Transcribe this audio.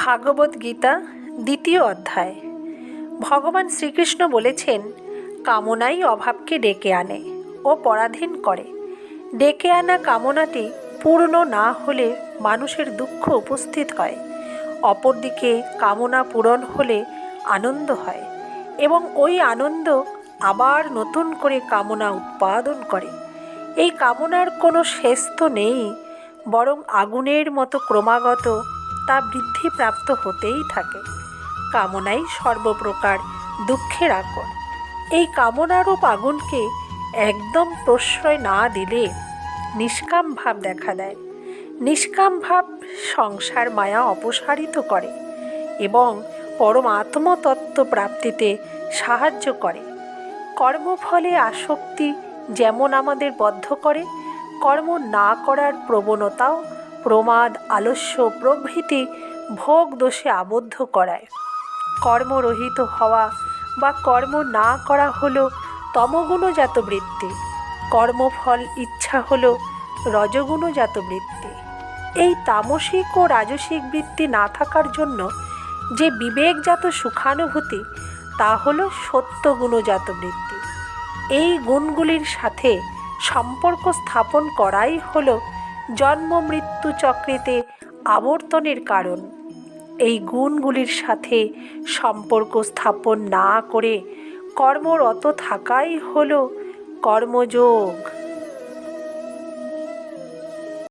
ভাগবত গীতা, দ্বিতীয় অধ্যায়। ভগবান শ্রীকৃষ্ণ বলেছেন, কামনাই অভাবকে ডেকে আনে ও পরাধীন করে। ডেকে আনা কামনাটি পূর্ণ না হলে মানুষের দুঃখ উপস্থিত হয়। অপরদিকে কামনা পূরণ হলে আনন্দ হয় এবং ওই আনন্দ আবার নতুন করে কামনা উৎপাদন করে। এই কামনার কোনো শেষ তো নেই, বরং আগুনের মতো ক্রমাগত তা বৃদ্ধিপ্রাপ্ত হতেই থাকে। কামনাই সর্বপ্রকার দুঃখের আকর। এই কামনারূপ আগুনকে একদম প্রশ্রয় না দিলে নিষ্কাম ভাব দেখা দেয়। নিষ্কাম ভাব সংসার মায়া অপসারিত করে এবং পরম আত্মতত্ত্ব প্রাপ্তিতে সাহায্য করে। কর্মফলে আসক্তি যেমন আমাদের বদ্ধ করে, কর্ম না করার প্রবণতাও প্রমাদ, আলস্য প্রভৃতি ভোগ দোষে আবদ্ধ করায়। কর্মরহিত হওয়া বা কর্ম না করা হলো তমগুণজাত বৃত্তি। কর্মফল ইচ্ছা হলো রজগুণজাত বৃত্তি। এই তামসিক ও রাজসিক বৃত্তি না থাকার জন্য যে বিবেকজাত সুখানুভূতি, তা হল সত্যগুণজাত বৃত্তি। এই গুণগুলির সাথে সম্পর্ক স্থাপন করাই হলো জন্ম মৃত্যু চক্রেতে আবর্তনের কারণ। এই গুণগুলির সাথে সম্পর্ক স্থাপন না করে কর্মরত থাকাই হল কর্মযোগ।